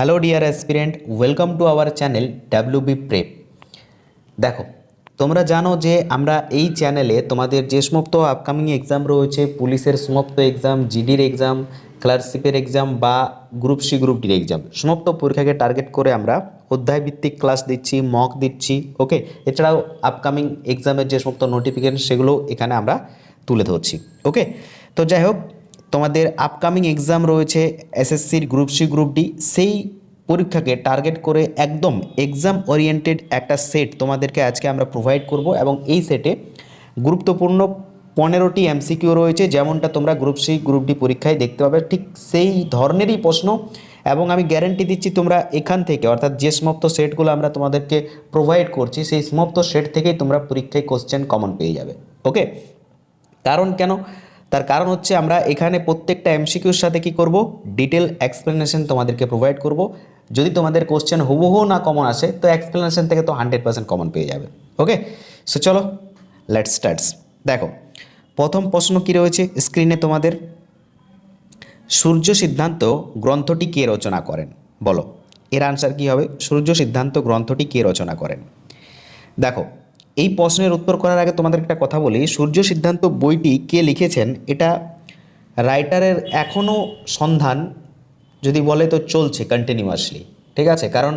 Hello dear aspirant welcome to our channel W B prep দেখো, তোমরা জানো যে আমরা এই চ্যানেলে তোমাদের যে সমস্ত আপকামিং এক্সাম রয়েছে, পুলিশের সমস্ত এক্সাম জিডির এক্সাম ক্লার্কশিপের এক্সাম বা গ্রুপ সি গ্রুপ ডির এক্সাম সমস্ত পরীক্ষাকে টার্গেট করে আমরা অধ্যায়ভিত্তিক ক্লাস দিচ্ছি মক দিচ্ছি ওকে এছাড়াও আপকামিং এক্সামের যে সমস্ত নোটিফিকেশন সেগুলো এখানে আমরা তুলে ধরছি ওকে তো যাই হোক তোমাদের আপকামিং এক্সাম রয়েছে এসএসসির গ্রুপ সি গ্রুপ ডি সেই পরীক্ষাকে টার্গেট করে একদম এক্সাম ওরিয়েন্টেড একটা সেট তোমাদেরকে আজকে আমরা প্রোভাইড করব এবং এই সেটে গুরুত্বপূর্ণ পনেরোটি এমসিকিউ রয়েছে, যেমনটা তোমরা গ্রুপ সি গ্রুপ ডি পরীক্ষায় দেখতে পাবে। ঠিক সেই ধরনেরই প্রশ্ন এবং আমি গ্যারেন্টি দিচ্ছি তোমরা এখান থেকে, অর্থাৎ যে সমস্ত সেটগুলো আমরা তোমাদেরকে প্রোভাইড করছি, সেই সমস্ত সেট থেকেই তোমরা পরীক্ষায় কোশ্চেন কমন পেয়ে যাবে। ওকে কারণ কেন? তার কারণ হচ্ছে আমরা এখানে প্রত্যেকটা এমসিকিউর সাথে কি করব? ডিটেল এক্সপ্লেনেশন তোমাদেরকে প্রোভাইড করব। যদি তোমাদের কোশ্চেন হুবহু না কমন আসে, তো এক্সপ্লেনেশন থেকে তো হান্ড্রেড পার্সেন্ট কমন পেয়ে যাবে। ওকে সো চলো লেটস স্টার্টস দেখো, প্রথম প্রশ্ন কি রয়েছে স্ক্রিনে তোমাদের? সূর্য সিদ্ধান্ত গ্রন্থটি কে রচনা করেন? বলো। এর আনসার কি হবে? সূর্য সিদ্ধান্ত গ্রন্থটি কে রচনা করেন? দেখো এই প্রশ্নের উত্তর করার আগে তোমাদের একটা কথা বলি। সূর্য সিদ্ধান্ত বইটি কে লিখেছেন? এটা রাইটারের এখনও সন্ধান যদি বলে তো চলছে কন্টিনিউয়াসলি ঠিক আছে? কারণ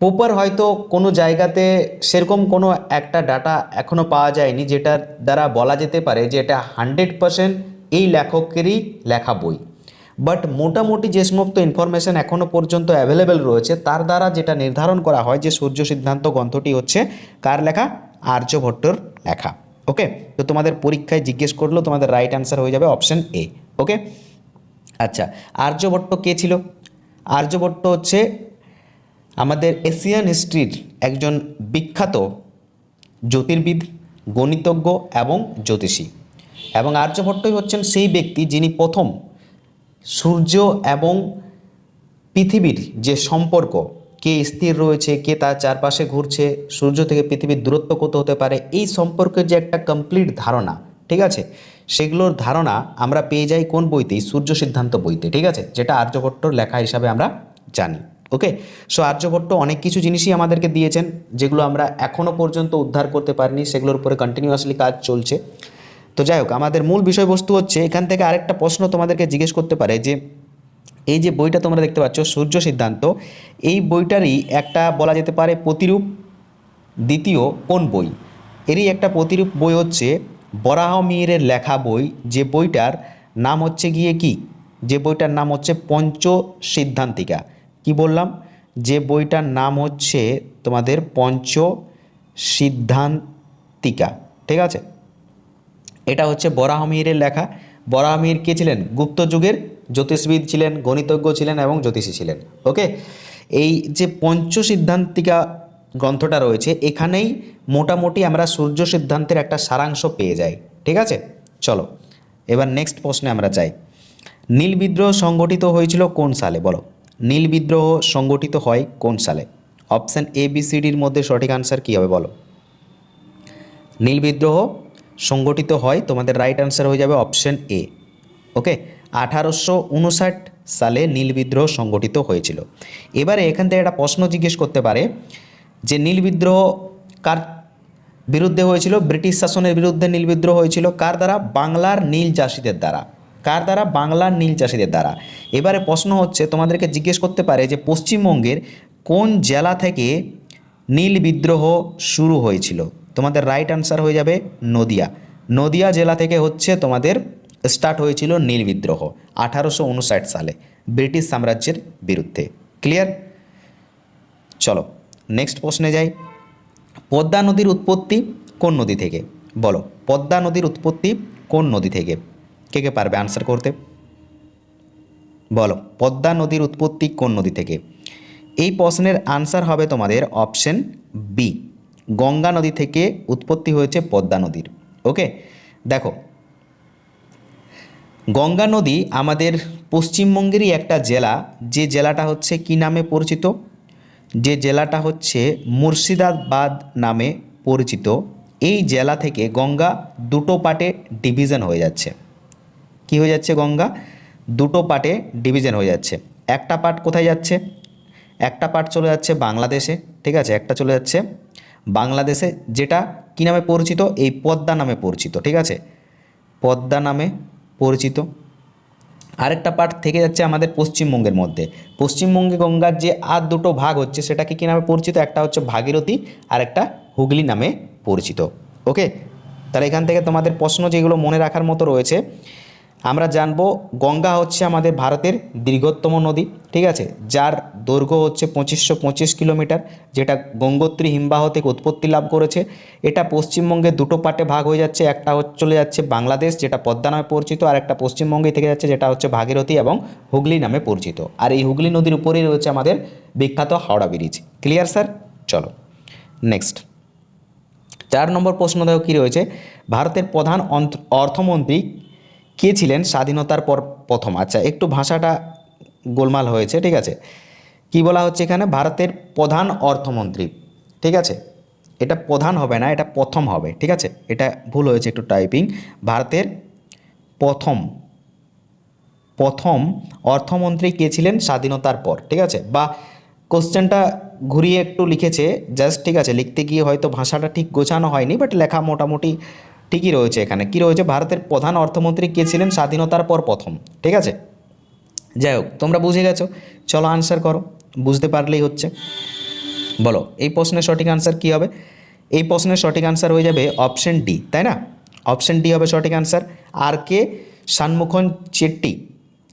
প্রপার হয়তো কোনো জায়গাতে সেরকম কোনো একটা ডাটা এখনও পাওয়া যায়নি যেটার দ্বারা বলা যেতে পারে যে এটা হান্ড্রেড পারসেন্ট এই লেখকেরই লেখা বই। বাট মোটামুটি যে সমস্ত ইনফরমেশন এখনও পর্যন্ত অ্যাভেলেবেল রয়েছে। তার দ্বারা যেটা নির্ধারণ করা হয় যে সূর্য সিদ্ধান্ত গ্রন্থটি হচ্ছে কার লেখা? আর্যভট্টর লেখা। ওকে তো তোমাদের পরীক্ষায় জিজ্ঞেস করলেও তোমাদের রাইট অ্যান্সার হয়ে যাবে অপশন এ ওকে আচ্ছা আর্যভট্ট কে ছিল? আর্যভট্ট হচ্ছে আমাদের এশিয়ান হিস্ট্রির একজন বিখ্যাত জ্যোতির্বিদ, গণিতজ্ঞ এবং জ্যোতিষী। এবং আর্যভট্টই হচ্ছেন সেই ব্যক্তি যিনি প্রথম সূর্য এবং পৃথিবীর যে সম্পর্ক, কে স্থির রয়েছে, কে তার চারপাশে ঘুরছে, সূর্য থেকে পৃথিবীর দূরত্ব কত হতে পারে, এই সম্পর্কে যে একটা কমপ্লিট ধারণা, ঠিক আছে? সেগুলোর ধারণা আমরা পেয়ে যাই কোন বইতে? সূর্য সিদ্ধান্ত বইতে, ঠিক আছে? যেটা আর্যভট্টর লেখা হিসাবে আমরা জানি ওকে সো আর্যভট্ট অনেক কিছু জিনিসই আমাদেরকে দিয়েছেন, যেগুলো আমরা এখনও পর্যন্ত উদ্ধার করতে পারিনি, সেগুলোর উপরে কন্টিনিউয়াসলি কাজ চলছে। তো যাই হোক, আমাদের মূল বিষয়বস্তু হচ্ছে এখান থেকে আরেকটা প্রশ্ন তোমাদেরকে জিজ্ঞেস করতে পারে যে, এই যে বইটা তোমরা দেখতে পাচ্ছ, সূর্য সিদ্ধান্ত, এই বইটারই একটা বলা যেতে পারে প্রতিরূপ দ্বিতীয় কোন বই? এরই একটা প্রতিরূপ বই হচ্ছে বরাহ মিহিরের লেখা বই, যে বইটার নাম হচ্ছে গিয়ে কি? যে বইটার নাম হচ্ছে পঞ্চ সিদ্ধান্তিকা কি বললাম? যে বইটার নাম হচ্ছে তোমাদের পঞ্চ সিদ্ধান্তিকা ঠিক আছে? এটা হচ্ছে বরাহমিহিরের লেখা। বরাহমিহির কে ছিলেন? গুপ্ত যুগের জ্যোতিষবিদ ছিলেন, গণিতজ্ঞ ছিলেন এবং জ্যোতিষী ছিলেন, ওকে? এই যে পঞ্চ সিদ্ধান্তিকা গ্রন্থটা রয়েছে, এখানেই মোটামুটি আমরা সূর্য সিদ্ধান্তের একটা সারাংশ পেয়ে যাই, ঠিক আছে? চলো, এবার নেক্সট প্রশ্নে আমরা যাই। নীল বিদ্রোহ সংগঠিত হয়েছিল কোন সালে? বলো। নীল বিদ্রোহ সংগঠিত হয় কোন সালে? অপশান এ বি সি ডির মধ্যে সঠিক আনসার কী হবে বলো। নীল বিদ্রোহ সংগঠিত হয়, তোমাদের রাইট আনসার হয়ে যাবে অপশন এ ওকে আঠারোশো উনষাট সালে নীল বিদ্রোহ সংগঠিত হয়েছিল। এবারে এখান থেকে একটা প্রশ্ন জিজ্ঞেস করতে পারে যে নীল বিদ্রোহ কার বিরুদ্ধে হয়েছিল? ব্রিটিশ শাসনের বিরুদ্ধে নীল বিদ্রোহ হয়েছিল। কার দ্বারা? বাংলার নীল চাষিদের দ্বারা। কার দ্বারা? বাংলার নীল চাষিদের দ্বারা। এবারে প্রশ্ন হচ্ছে, তোমাদেরকে জিজ্ঞেস করতে পারে যে পশ্চিমবঙ্গের কোন জেলা থেকে নীল বিদ্রোহ শুরু হয়েছিল? তোমাদের রাইট আনসার হয়ে যাবে নদিয়া। নদিয়া জেলা থেকে হচ্ছে তোমাদের স্টার্ট হয়েছিল নীল বিদ্রোহ আঠারোশো উনষাট সালে ব্রিটিশ সাম্রাজ্যের বিরুদ্ধে। ক্লিয়ার চলো নেক্সট প্রশ্নে যাই। পদ্মা নদীর উৎপত্তি কোন নদী থেকে? বলো, পদ্মা নদীর উৎপত্তি কোন নদী থেকে? কে কে পারবে আনসার করতে? বলো, পদ্মা নদীর উৎপত্তি কোন নদী থেকে? এই প্রশ্নের আনসার হবে তোমাদের অপশন বি গঙ্গা নদী থেকে উৎপত্তি হয়েছে পদ্মা নদীর। ওকে? দেখো, গঙ্গা নদী আমাদের পশ্চিমবঙ্গেরই একটা জেলা, যে জেলাটা হচ্ছে কি নামে পরিচিত? যে জেলাটা হচ্ছে মুর্শিদাবাদ নামে পরিচিত। এই জেলা থেকে গঙ্গা দুটো পার্টে ডিভিশন হয়ে যাচ্ছে। কি হয়ে যাচ্ছে গঙ্গা? দুটো পার্টে ডিভিশন হয়ে যাচ্ছে। একটা পার্ট কোথায় যাচ্ছে? একটা পার্ট চলে যাচ্ছে বাংলাদেশে, ঠিক আছে? একটা চলে যাচ্ছে বাংলাদেশে যেটা কী নামে পরিচিত? এই পদ্মা নামে পরিচিত, ঠিক আছে? পদ্মা নামে পরিচিত। আরেকটা পার্ট থেকে যাচ্ছে আমাদের পশ্চিমবঙ্গের মধ্যে। পশ্চিমবঙ্গে গঙ্গার যে আর দুটো ভাগ হচ্ছে, সেটাকে কী নামে পরিচিত? একটা হচ্ছে ভাগীরথী আর একটা হুগলি নামে পরিচিত। ওকে তাহলে এখান থেকে তোমাদের প্রশ্ন যেগুলো মনে রাখার মতো রয়েছে আমরা জানব গঙ্গা হচ্ছে আমাদের ভারতের দীর্ঘতম নদী, ঠিক আছে? যার দৈর্ঘ্য হচ্ছে পঁচিশশো পঁচিশ কিলোমিটার, যেটা গঙ্গোত্রী হিমবাহ থেকে উৎপত্তি লাভ করেছে। এটা পশ্চিমবঙ্গে দুটো পার্টে ভাগ হয়ে যাচ্ছে, একটা চলে যাচ্ছে বাংলাদেশ, যেটা পদ্মা নামে পরিচিত, আর একটা পশ্চিমবঙ্গে থেকে যাচ্ছে, যেটা হচ্ছে ভাগীরথী এবং হুগলি নামে পরিচিত। আর এই হুগলি নদীর উপরেই রয়েছে আমাদের বিখ্যাত হাওড়া ব্রিজ। ক্লিয়ার স্যার চলো নেক্সট চার নম্বর প্রশ্ন দেখো কী রয়েছে? ভারতের প্রধান অর্থমন্ত্রী কে ছিলেন? স্বাধীনতার পর প্রথম। আচ্ছা একটু ভাষাটা গোলমাল হয়েছে, ঠিক আছে? কি বলা হচ্ছে এখানে? ভারতের প্রধান অর্থমন্ত্রী, ঠিক আছে? এটা প্রধান হবে না, এটা প্রথম হবে, ঠিক আছে? এটা ভুল হয়েছে একটু টাইপিং ভারতের প্রথম প্রথম অর্থমন্ত্রী কে ছিলেন? স্বাধীনতার পর, ঠিক আছে? বা কোশ্চেনটা ঘুরিয়ে একটু লিখেছে জাস্ট ঠিক আছে? লিখতে গিয়ে হয়তো ভাষাটা ঠিক গোছানো হয়নি বাট লেখা মোটামুটি ঠিকই রয়েছে এখানে? কি রয়েছে? ভারতের প্রধান অর্থমন্ত্রী কে ছিলেন? স্বাধীনতার পর প্রথম, ঠিক আছে? যাই হোক, তোমরা বুঝে গেছো। চলো আনসার করো, বুঝতে পারলেই হচ্ছে। বলো, এই প্রশ্নের সঠিক আনসার কী হবে? এই প্রশ্নের সঠিক আনসার হয়ে যাবে অপশন ডি তাই না? অপশন ডি হবে সঠিক আনসার আর কে? শানমুখন চেট্টি,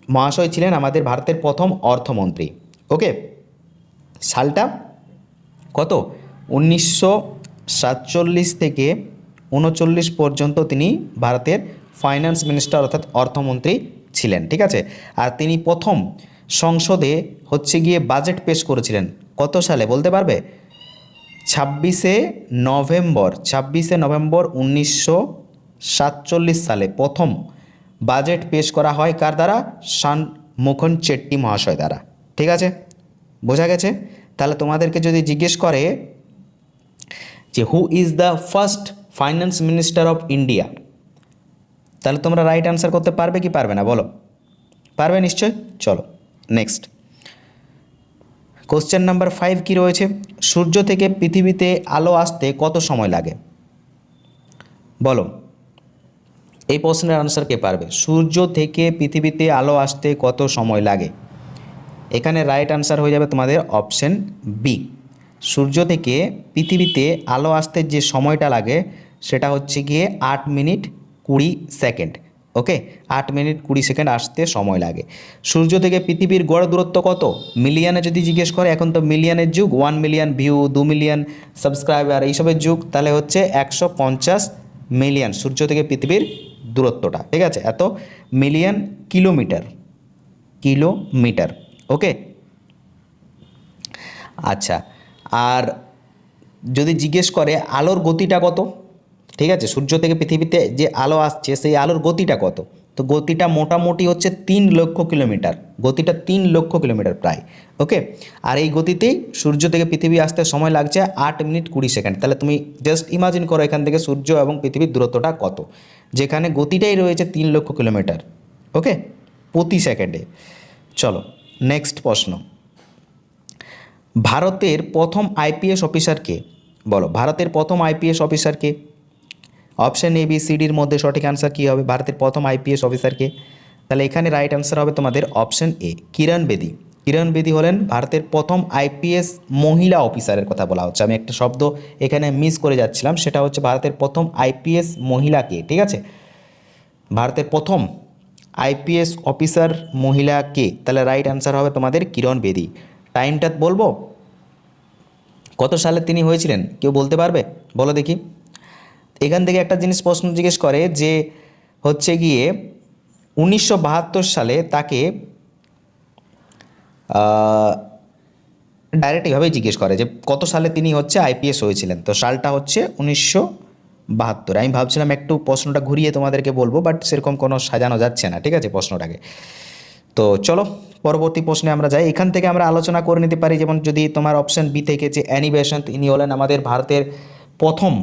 মহাশয় ছিলেন আমাদের ভারতের প্রথম অর্থমন্ত্রী। ওকে? সালটা কত? উনিশশো সাতচল্লিশ থেকে উনচল্লিশ পর্যন্ত তিনি ভারতের ফাইন্যান্স মিনিস্টার অর্থাৎ অর্থমন্ত্রী ছিলেন, ঠিক আছে? আর তিনি প্রথম সংসদে হচ্ছে গিয়ে বাজেট পেশ করেছিলেন, কত সালে বলতে পারবে? ছাব্বিশে নভেম্বর ছাব্বিশে নভেম্বর উনিশশো সাতচল্লিশ সালে প্রথম বাজেট পেশ করা হয় কার দ্বারা? শান চেট্টি মহাশয় দ্বারা, ঠিক আছে? বোঝা গেছে? তাহলে তোমাদেরকে যদি জিজ্ঞেস করে যে who is the first finance minister of India তাহলে তোমরা রাইট অ্যান্সার করতে পারবে কি পারবে না? বলো। পারবে নিশ্চয়? চলো নেক্সট কোশ্চেন নাম্বার ফাইভ কী রয়েছে? সূর্য থেকে পৃথিবীতে আলো আসতে কত সময় লাগে? বলো। এই প্রশ্নের আনসার কে পারবে? সূর্য থেকে পৃথিবীতে আলো আসতে কত সময় লাগে? এখানে রাইট আনসার হয়ে যাবে তোমাদের অপশন বি সূর্য থেকে পৃথিবীতে আলো আসতে যে সময়টা লাগে, সেটা হচ্ছে গিয়ে আট মিনিট কুড়ি সেকেন্ড, ওকে? আট মিনিট কুড়ি সেকেন্ড আসতে সময় লাগে। সূর্য থেকে পৃথিবীর গড় দূরত্ব কত? মিলিয়নে যদি জিজ্ঞেস করে, এখন তো মিলিয়নের যুগ ওয়ান মিলিয়ন ভিউ দু মিলিয়ন সাবস্ক্রাইবার এইসবের যুগ, তাহলে হচ্ছে একশো পঞ্চাশ মিলিয়ন সূর্য থেকে পৃথিবীর দূরত্বটা, ঠিক আছে? এত মিলিয়ন কিলোমিটার কিলোমিটার ওকে? আচ্ছা আর যদি জিজ্ঞেস করে, আলোর গতিটা কত? ঠিক আছে, সূর্য থেকে পৃথিবীতে যে আলো আসছে, সেই আলোর গতিটা কত? তো গতিটা মোটামুটি হচ্ছে তিন লক্ষ কিলোমিটার, গতিটা তিন লক্ষ কিলোমিটার প্রায়, ওকে? আর এই গতিতেই সূর্য থেকে পৃথিবী আসতে সময় লাগছে আট মিনিট কুড়ি সেকেন্ড। তাহলে তুমি জাস্ট ইমাজিন করো এখান থেকে সূর্য এবং পৃথিবীর দূরত্বটা কত? যেখানে গতিটাই রয়েছে তিন লক্ষ কিলোমিটার, ওকে? প্রতি সেকেন্ডে। চলো নেক্সট প্রশ্ন। ভারতের প্রথম আইপিএস অফিসার কে বলো, ভারতের প্রথম আইপিএস অফিসার কে অপশন এ বি সিডির মধ্যে সঠিক অ্যান্সার কী হবে? ভারতের প্রথম আইপিএস অফিসার কে তাহলে এখানে রাইট অ্যান্সার হবে তোমাদের অপশান এ কিরণ বেদি। কিরণ বেদি হলেন ভারতের প্রথম আইপিএস মহিলা অফিসারের কথা বলা হচ্ছে। আমি একটা শব্দ এখানে মিস করে যাচ্ছিলাম, সেটা হচ্ছে ভারতের প্রথম আইপিএস মহিলা কে ঠিক আছে? ভারতের প্রথম আইপিএস অফিসার মহিলা কে তাহলে রাইট অ্যান্সার হবে তোমাদের কিরণ বেদি। টাইমটা বলব? কত সালে তিনি হয়েছিলেন? কেউ বলতে পারবে? বলো দেখি। এখান থেকে একটা জিনিস প্রশ্ন জিজ্ঞেস করে যে হচ্ছে গিয়ে উনিশশো বাহাত্তর সালে তাকে ডাইরেক্ট এভাবেই জিজ্ঞেস করে যে কত সালে তিনি হচ্ছে আইপিএস হয়েছিলেন? তো সালটা হচ্ছে উনিশশো বাহাত্তর। আমি ভাবছিলাম একটু প্রশ্নটা ঘুরিয়ে তোমাদেরকে বলব বাট সেরকম কোনো সাজানো যাচ্ছে না, ঠিক আছে প্রশ্নটাকে? তো চলো পরবর্তী প্রশ্নে আমরা যাই। এখান থেকে আমরা আলোচনা করে নিতে পারি, যেমন যদি তোমার অপশন বি থেকে যে অ্যানি ইনি হলেন আমাদের ভারতের প্রথম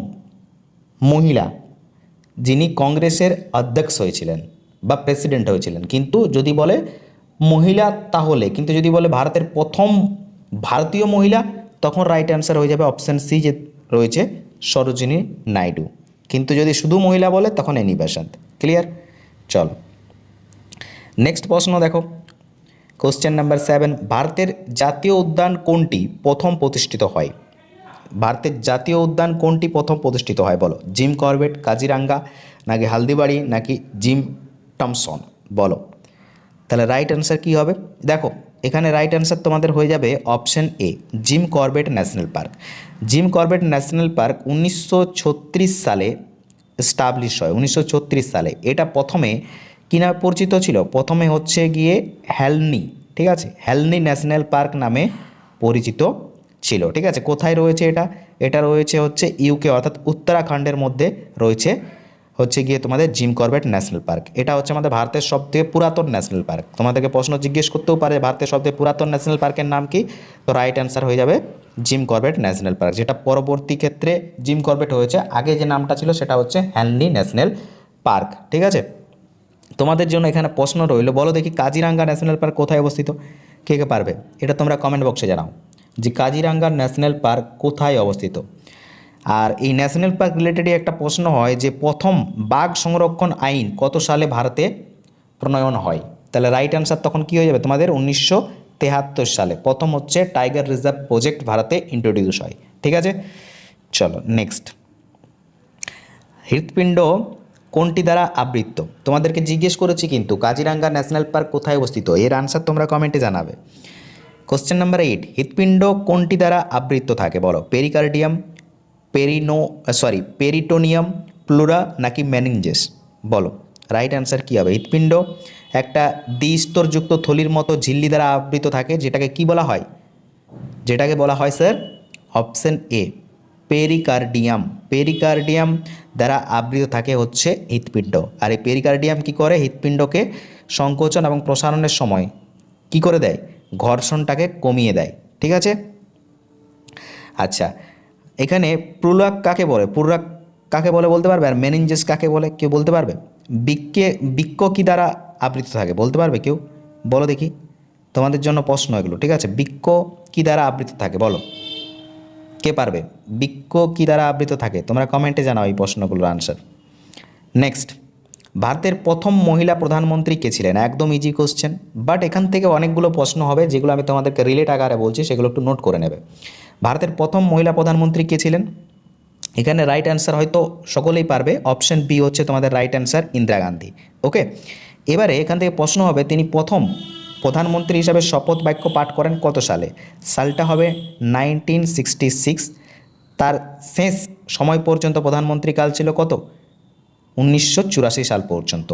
মহিলা, যিনি কংগ্রেসের অধ্যক্ষ হয়েছিলেন বা প্রেসিডেন্ট হয়েছিলেন। কিন্তু যদি বলে মহিলা তাহলে, কিন্তু যদি বলে ভারতের প্রথম ভারতীয় মহিলা, তখন রাইট অ্যান্সার হয়ে যাবে অপশান সি যে রয়েছে সরোজিনী নাইডু। কিন্তু যদি শুধু মহিলা বলে, তখন এনি বেসান্ত ক্লিয়ার চলো। নেক্সট প্রশ্ন দেখো। কোশ্চেন নাম্বার সেভেন ভারতের জাতীয় উদ্যান কোনটি প্রথম প্রতিষ্ঠিত হয়? ভারতের জাতীয় উদ্যান কোনটি প্রথম প্রতিষ্ঠিত হয় বলো? জিম করবেট, কাজিরাঙ্গা, নাকি হালদিবাড়ি, নাকি জিম টমসন? বলো। তাহলে রাইট অ্যান্সার কী হবে? দেখো, এখানে রাইট অ্যান্সার তোমাদের হয়ে যাবে option A Jim Corbett national park Jim Corbett national park উনিশশো ছত্রিশ সালে স্টাবলিশ হয়, উনিশশো ছত্রিশ সালে। এটা প্রথমে কী নামে পরিচিত ছিল? প্রথমে হচ্ছে গিয়ে হ্যালনি ঠিক আছে? হ্যালনি ন্যাশনাল পার্ক নামে পরিচিত ছিল, ঠিক আছে? কোথায় রয়েছে এটা? এটা রয়েছে হচ্ছে ইউকে, অর্থাৎ উত্তরাখণ্ডের মধ্যে রয়েছে হচ্ছে গিয়ে তোমাদের জিম করবেট ন্যাশনাল পার্ক। এটা হচ্ছে আমাদের ভারতের সবথেকে পুরাতন ন্যাশনাল পার্ক। তোমাদেরকে প্রশ্ন জিজ্ঞেস করতেও পারে, ভারতের সবথেকে পুরাতন ন্যাশনাল পার্কের নাম কি? তো রাইট অ্যান্সার হয়ে যাবে জিম করবেট ন্যাশনাল পার্ক। যেটা পরবর্তী ক্ষেত্রে জিম করবেট হয়েছে, আগে যে নামটা ছিল সেটা হচ্ছে হ্যানলি ন্যাশনাল পার্ক, ঠিক আছে? তোমাদের জন্য এখানে প্রশ্ন রইল, বলো দেখি কাজিরাঙ্গা ন্যাশনাল পার্ক কোথায় অবস্থিত? কে কে পারবে? এটা তোমরা কমেন্ট বক্সে জানাও। যে কাজিরাঙ্গা ন্যাশনাল পার্ক কোথায় অবস্থিত? আর এই ন্যাশনাল পার্ক রিলেটেডই একটা প্রশ্ন হয় যে প্রথম বাঘ সংরক্ষণ আইন কত সালে ভারতে প্রণয়ন হয়? তাহলে রাইট অ্যান্সার তখন কী হয়ে যাবে? তোমাদের উনিশশো তেহাত্তর সালে। প্রথম হচ্ছে টাইগার রিজার্ভ প্রজেক্ট ভারতে ইন্ট্রোডিউস হয়। ঠিক আছে? চলো নেক্সট হৃৎপিণ্ড কোনটি দ্বারা আবৃত তোমাদেরকে জিজ্ঞেস করেছি কিন্তু কাজিরাঙ্গা ন্যাশনাল পার্ক কোথায় অবস্থিত? এর আনসার তোমরা কমেন্টে জানাবে। কোশ্চেন নাম্বার এইট হৃৎপিণ্ড কোনটি দ্বারা আবৃত থাকে? বলো পেরিকার্ডিয়াম পেরিনো সরি পেরিটোনিয়াম প্লুরা নাকি ম্যানিঞ্জেস বলো রাইট অ্যান্সার কী হবে? হৃৎপিণ্ড একটা দ্বিস্তরযুক্ত থলির মতো ঝিল্লি দ্বারা আবৃত থাকে, যেটাকে কি বলা হয়? যেটাকে বলা হয় sir option A pericardium pericardium দ্বারা আবৃত থাকে হচ্ছে হৃৎপিণ্ড। আর এই পেরিকার্ডিয়াম কি করে? হৃৎপিণ্ডকে সংকোচন এবং প্রসারণের সময় কি করে দেয়? ঘর্ষণটাকে কমিয়ে দেয়। ঠিক আছে? আচ্ছা এখানে প্রুলাক কাকে বলে? প্রুলাক কাকে বলে বলতে পারবে? আর মেনিনজেস কাকে বলে? কেউ বলতে পারবে? বৃক্ষে বৃক্ষ কী দ্বারা আবৃত থাকে? বলতে পারবে কেউ? বলো দেখি। তোমাদের জন্য প্রশ্ন এগুলো। ঠিক আছে? বৃক্ষ কী দ্বারা আবৃত থাকে? বলো। কে পারবে? বৃক্ষ কী দ্বারা আবৃত থাকে? তোমরা কমেন্টে জানাও এই প্রশ্নগুলোর আনসার নেক্সট ভারতের প্রথম মহিলা প্রধানমন্ত্রী কে ছিলেন? একদম ইজি কোশ্চেন বাট এখান থেকে অনেকগুলো প্রশ্ন হবে যেগুলো আমি তোমাদেরকে রিলেট আকারে বলছি, সেগুলো একটু নোট করে নেবে। ভারতের প্রথম মহিলা প্রধানমন্ত্রী কে ছিলেন? এখানে রাইট অ্যান্সার হয়তো সকলেই পারবে। অপশন বি হচ্ছে তোমাদের right answer Indira Gandhi. Okay এবারে এখান থেকে প্রশ্ন হবে, তিনি প্রথম প্রধানমন্ত্রী হিসাবে শপথ বাক্য পাঠ করেন কত সালে? সালটা হবে নাইনটিন সিক্সটি সিক্স তার শেষ সময় পর্যন্ত প্রধানমন্ত্রী কাল ছিল কত? উনিশশো চুরাশি সাল পর্যন্ত।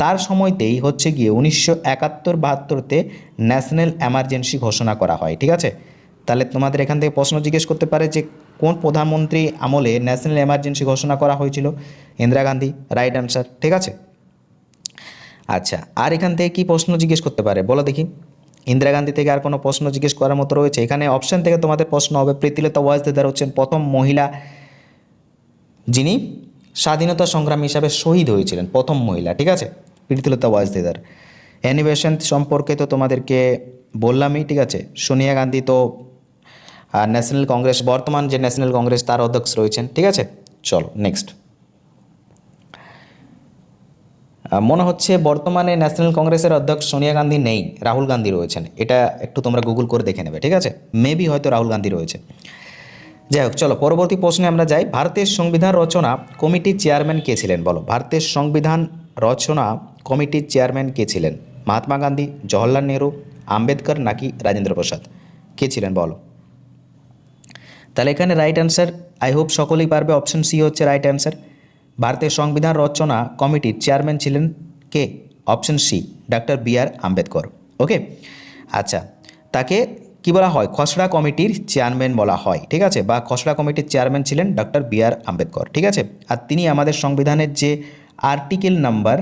তার সময়তেই হচ্ছে গিয়ে উনিশশো একাত্তর বাহাত্তরতে ন্যাশনাল এমার্জেন্সি ঘোষণা করা হয়, ঠিক আছে? তাহলে তোমাদের এখান থেকে প্রশ্ন জিজ্ঞেস করতে পারে যে কোন প্রধানমন্ত্রী আমলে ন্যাশনাল এমার্জেন্সি ঘোষণা করা হয়েছিল? ইন্দিরা গান্ধী, রাইট অ্যান্সার, ঠিক আছে? আচ্ছা আর এখান থেকে কি প্রশ্ন জিজ্ঞেস করতে পারে? বলো দেখি। ইন্দিরা গান্ধী থেকে আর কোনো প্রশ্ন জিজ্ঞেস করার মতো রয়েছে? এখানে অপশন থেকে তোমাদের প্রশ্ন হবে প্রীতিলতা ওয়াজদেদার হচ্ছেন প্রথম মহিলা যিনি স্বাধীনতা সংগ্রাম হিসাবে শহীদ হয়েছিলেন, প্রথম মহিলা, ঠিক আছে? প্রীতিলতা ওয়াজদেদার অ্যানিভেশন সম্পর্কে তো তোমাদেরকে বললামই, ঠিক আছে? সোনিয়া গান্ধী তো ন্যাশনাল কংগ্রেস বর্তমান যে ন্যাশনাল কংগ্রেস তার অধ্যক্ষ রয়েছেন, ঠিক আছে? চলো নেক্সট মনে হচ্ছে বর্তমানে ন্যাশনাল কংগ্রেসের অধ্যক্ষ সোনিয়া গান্ধী নেই, রাহুল গান্ধী রয়েছেন। এটা একটু তোমরা গুগল করে দেখে নেবে, ঠিক আছে? মেবি হয়তো রাহুল গান্ধী রয়েছে। যাই হোক, চলো, পরবর্তী প্রশ্নে আমরা যাই। ভারতের সংবিধান রচনা কমিটির চেয়ারম্যান কে ছিলেন, বলো? ভারতের সংবিধান রচনা কমিটির চেয়ারম্যান কে ছিলেন? মহাত্মা গান্ধী, জওহরলাল নেহরু, আম্বেদকর নাকি রাজেন্দ্র প্রসাদ? কে ছিলেন, বলো? তাহলে এখানে রাইট অ্যান্সার আই হোপ সকলেই পারবে। অপশন সি হচ্ছে রাইট অ্যান্সার ভারতের সংবিধান রচনা কমিটির চেয়ারম্যান ছিলেন কে? Option C doctor B R Ambedkar. Okay? আচ্ছা তাকে কি বলা হয়? খসড়া কমিটির চেয়ারম্যান বলা হয়, ঠিক আছে? বা খসড়া কমিটির চেয়ারম্যান ছিলেন ডক্টর বি আর আম্বেদকর, ঠিক আছে? আর তিনি আমাদের সংবিধানের যে article number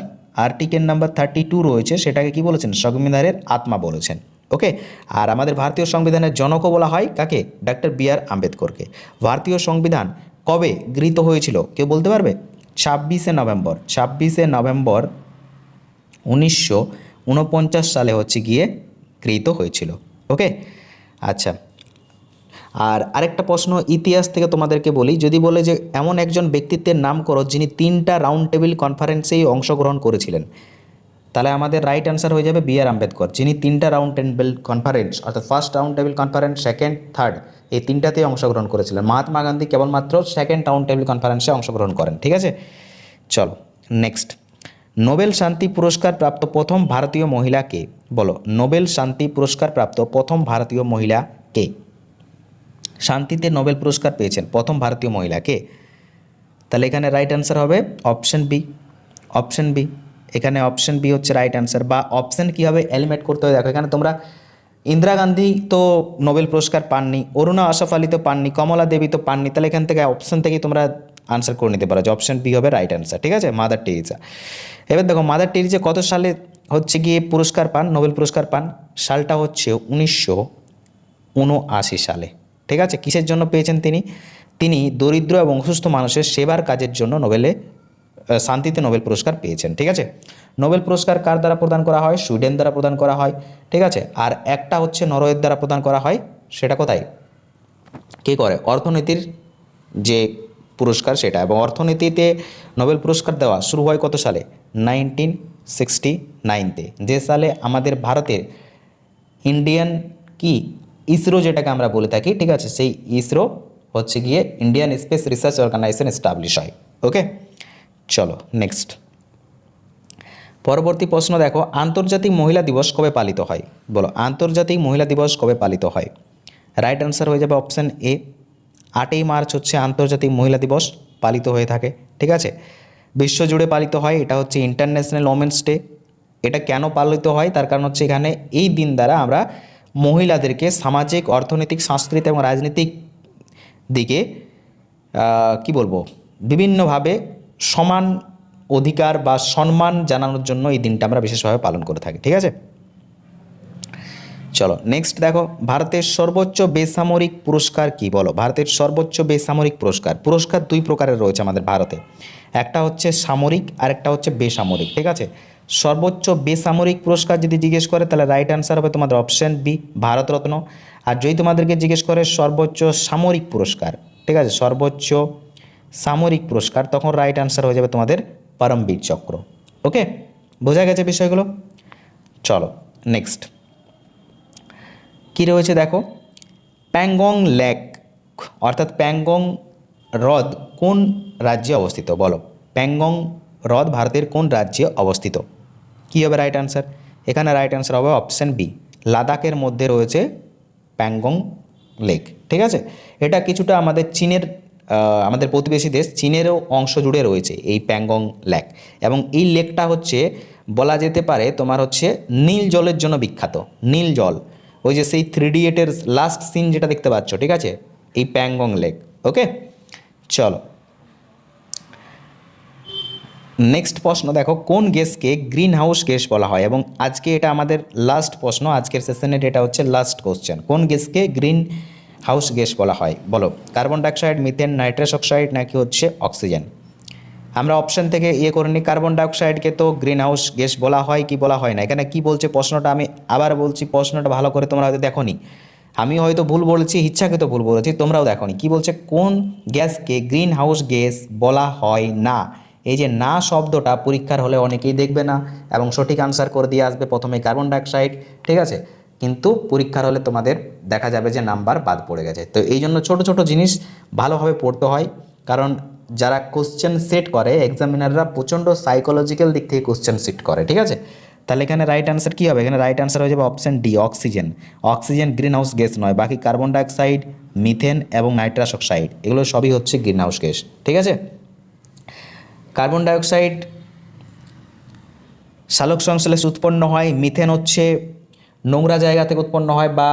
article number thirty two রয়েছে, সেটাকে কি বলেছেন? সংবিধানের আত্মা বলেছেন, ওকে? আর আমাদের ভারতীয় সংবিধানের জনকও বলা হয় কাকে? ডক্টর বি আর আম্বেদকরকে। ভারতীয় সংবিধান কবে গৃহীত হয়েছিল? কেউ বলতে পারবে? ছাব্বিশে নভেম্বর ছাব্বিশে নভেম্বর উনিশশো উনপঞ্চাশ সালে হচ্ছে গিয়ে গৃহীত হয়েছিল। ওকে? আচ্ছা। আর আরেকটা প্রশ্ন ইতিহাস থেকে তোমাদেরকে বলি, যদি বলে যে এমন একজন ব্যক্তিত্বের নাম করো যিনি তিনটা রাউন্ড টেবিল কনফারেন্সেই অংশগ্রহণ করেছিলেন তাহলে আমাদের রাইট অ্যান্সার হয়ে যাবে বি আর আম্বেদকর, যিনি তিনটা রাউন্ড টেবিল কনফারেন্স অর্থাৎ first round table conference second third এই তিনটাতেই অংশগ্রহণ করেছিলেন। মহাত্মা গান্ধী কেবলমাত্র সেকেন্ড রাউন্ড টেবিল কনফারেন্সে অংশগ্রহণ করেন, ঠিক আছে? চলো নেক্সট নোবেল শান্তি পুরস্কার প্রাপ্ত প্রথম ভারতীয় মহিলা কে? বলো, নোবেল শান্তি পুরস্কার প্রাপ্ত প্রথম ভারতীয় মহিলা কে? শান্তিতে নোবেল পুরস্কার পেয়েছেন প্রথম ভারতীয় মহিলা কে? তাহলে এখানে রাইট অ্যান্সার হবে অপশন বি অপশন বি এখানে অপশন বি হচ্ছে রাইট অ্যান্সার বা অপশন কীভাবে এলিমেট করতে হবে। দেখো এখানে তোমরা ইন্দিরা গান্ধী তো নোবেল পুরস্কার পাননি, অরুণা আশাফ আলী তো পাননি, কমলা দেবী তো পাননি, তাহলে এখান থেকে অপশন থেকেই তোমরা আনসার করে নিতে পারো যে অপশন বি হবে রাইট অ্যান্সার ঠিক আছে? মাদার টেরিজা এবার দেখো মাদার টেরিজা কত সালে হচ্ছে গিয়ে পুরস্কার পান, নোবেল পুরস্কার পান? সালটা হচ্ছে উনিশশো উনআশি সালে, ঠিক আছে? কিসের জন্য পেয়েছেন তিনি? তিনি দরিদ্র এবং অসুস্থ মানুষের সেবার কাজের জন্য নোবেলে শান্তিতে নোবেল পুরস্কার পেয়েছেন, ঠিক আছে? নোবেল পুরস্কার কার দ্বারা প্রদান করা হয়? সুইডেন দ্বারা প্রদান করা হয়, ঠিক আছে? আর একটা হচ্ছে নরওয়ের দ্বারা প্রদান করা হয়, সেটা কোথায়? কে করে? অর্থনীতির যে পুরস্কার সেটা। এবং অর্থনীতিতে নোবেল পুরস্কার দেওয়া শুরু হয় কত সালে? নাইনটিন সিক্সটি নাইনতে। যে সালে আমাদের ভারতের ইন্ডিয়ান কি? ইসরো যেটাকে আমরা বলে থাকি, ঠিক আছে? সেই ইসরো হচ্ছে গিয়ে Indian space research organisation establish হয়, ওকে? চলো নেক্সট পরবর্তী প্রশ্ন দেখো, আন্তর্জাতিক মহিলা দিবস কবে পালিত হয়? বলো, আন্তর্জাতিক মহিলা দিবস কবে পালিত হয়? রাইট অ্যান্সার হয়ে যাবে অপশান এ আটই মার্চ হচ্ছে আন্তর্জাতিক মহিলা দিবস, পালিত হয়ে থাকে, ঠিক আছে? বিশ্বজুড়ে পালিত হয়, এটা হচ্ছে ইন্টারন্যাশনাল ওমেন্স ডে এটা কেন পালিত হয়? তার কারণ হচ্ছে এখানে এই দিন দ্বারা আমরা মহিলাদেরকে সামাজিক, অর্থনৈতিক, সাংস্কৃতিক এবং রাজনৈতিক দিকে কি বলব, বিভিন্নভাবে সমান অধিকার বা সম্মান জানানোর জন্য এই দিনটা আমরা বিশেষভাবে পালন করে থাকি, ঠিক আছে? চলো নেক্সট দেখো, ভারতের সর্বোচ্চ বেসামরিক পুরস্কার কি বলো? ভারতের সর্বোচ্চ বেসামরিক পুরস্কার পুরস্কার দুই প্রকারের রয়েছে আমাদের ভারতে। একটা হচ্ছে সামরিক আর একটা হচ্ছে বেসামরিক, ঠিক আছে? সর্বোচ্চ বেসামরিক পুরস্কার যদি জিজ্ঞেস করে, তাহলে রাইট অ্যান্সার হবে তোমাদের অপশন বি ভারতরত্ন। আর যদি তোমাদেরকে জিজ্ঞেস করে, সর্বোচ্চ সামরিক পুরস্কার, ঠিক আছে? সর্বোচ্চ সামরিক পুরস্কার, তখন রাইট অ্যান্সার হয়ে যাবে তোমাদের পরমবীর চক্র। ওকে বোঝা গেছে বিষয়গুলো? চলো নেক্সট কি রয়েছে দেখো? প্যাংগং লেক, অর্থাৎ প্যাংগং হ্রদ কোন রাজ্যে অবস্থিত? বলো, প্যাংগং হ্রদ ভারতের কোন রাজ্যে অবস্থিত? কী হবে রাইট অ্যান্সার এখানে রাইট অ্যান্সার হবে অপশান বি লাদাখের মধ্যে রয়েছে প্যাংগং লেক, ঠিক আছে? এটা কিছুটা আমাদের চীনের আমাদের প্রতিবেশী দেশ চীনেরও অংশ জুড়ে রয়েছে এই প্যাংগং লেক। এবং এই লেকটা হচ্ছে, বলা যেতে পারে তোমার হচ্ছে নীল জলের জন্য বিখ্যাত, নীল জল। ওই যে সেই থ্রি ডিয়েটের লাস্ট সিন যেটা দেখতে পাচ্ছ, ঠিক আছে? এই প্যাংগং লেক ওকে চলো। নেক্সট প্রশ্ন দেখো, কোন গ্যাসকে গ্রিন হাউস গ্যাস বলা হয়? এবং আজকে এটা আমাদের লাস্ট প্রশ্ন, আজকের সেশনের এটা হচ্ছে লাস্ট কোশ্চেন কোন গ্যাসকে গ্রিন হাউস গ্যাস বলা হয়। বলো, carbon dioxide, methane, nitrous oxide নাকি হচ্ছে অক্সিজেন? আমরা অপশন থেকে ইয়ে করে নিই, কার্বন ডাইঅক্সাইডকে তো গ্রিন হাউস গ্যাস বলা হয় কি বলা হয় না। এখানে কি বলছে প্রশ্নটা আমি আবার বলছি, প্রশ্নটা ভালো করে তোমরা হয়তো দেখো আমি হয়তো ভুল বলেছি, ইচ্ছাকৃত ভুল বলেছি, তোমরাও দেখোনি। কি বলছে? কোন গ্যাসকে গ্রিন হাউস গ্যাস বলা হয় না? এই যে না শব্দটা পরীক্ষার হলে অনেকেই দেখবে না এবং সঠিক আনসার করে দিয়ে আসবে প্রথমে কার্বন ডাইঅক্সাইড, ঠিক আছে? কিন্তু পরীক্ষার হলে তোমাদের দেখা যাবে যে নাম্বার বাদ পড়ে গেছে। তো এই জন্য ছোটো ছোটো জিনিস ভালোভাবে পড়তে হয়। কারণ যারা কোশ্চেন সেট করে এক্সামিনাররা প্রচণ্ড সাইকোলজিক্যাল দিক থেকে কোশ্চেন সেট করে, ঠিক আছে? তাহলে এখানে রাইট অ্যান্সার কী হবে? এখানে রাইট অ্যান্সার হয়ে যাবে option D oxygen oxygen greenhouse gas নয়, বাকি কার্বন ডাইঅক্সাইড মিথেন এবং নাইট্রাস অক্সাইড এগুলো সবই হচ্ছে গ্রিন হাউস গ্যাস ঠিক আছে? কার্বন ডাইঅক্সাইড সালোক সংশ্লেষ উৎপন্ন হয় মিথেন হচ্ছে নোংরা জায়গা থেকে উৎপন্ন হয় বা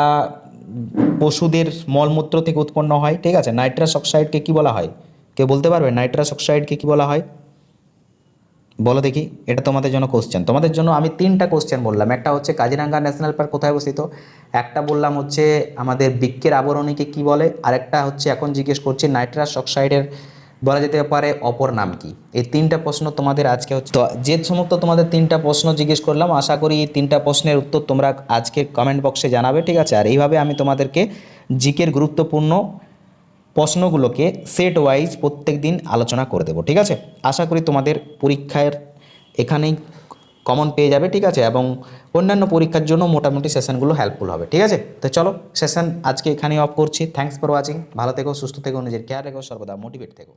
পশুদের মলমূত্র থেকে উৎপন্ন হয়, ঠিক আছে? নাইট্রাস অক্সাইডকে কি বলা হয়? কেউ বলতে পারবে? নাইট্রাস অক্সাইডকে কি বলা হয়? বলো দেখি, এটা তোমাদের জন্য কোশ্চেন তোমাদের জন্য আমি তিনটা কোশ্চেন বললাম। একটা হচ্ছে কাজিরাঙ্গা ন্যাশনাল পার্ক কোথায় অবস্থিত? একটা বললাম হচ্ছে আমাদের বৃক্ষের আবরণীকে কি বলে? আরেকটা হচ্ছে এখন জিজ্ঞেস করছি নাইট্রাস অক্সাইডের বলা যেতে পারে অপর নাম কি? এই তিনটা প্রশ্ন তোমাদের আজকে হচ্ছে তো যে সমস্ত তোমাদের তিনটা প্রশ্ন জিজ্ঞেস করলাম, আশা করি এই তিনটা প্রশ্নের উত্তর তোমরা আজকে কমেন্ট বক্সে জানাবে, ঠিক আছে? আর এইভাবে আমি তোমাদেরকে জিকের গুরুত্বপূর্ণ প্রশ্নগুলোকে সেট ওয়াইজ প্রত্যেক দিন আলোচনা করে দেবো, ঠিক আছে? আশা করি তোমাদের পরীক্ষার এখানেই কমন পেয়ে যাবে, ঠিক আছে? এবং অন্যান্য পরীক্ষার জন্য মোটামুটি সেশনগুলো হেল্পফুল হবে, ঠিক আছে? তো চলো সেশন আজকে এখানেই অফ করছি। থ্যাংকস ফর ওয়াচিং ভালো থেকো, সুস্থ থেকো, নিজের কেয়ার রেখো, সর্বদা মোটিভেট থেকো।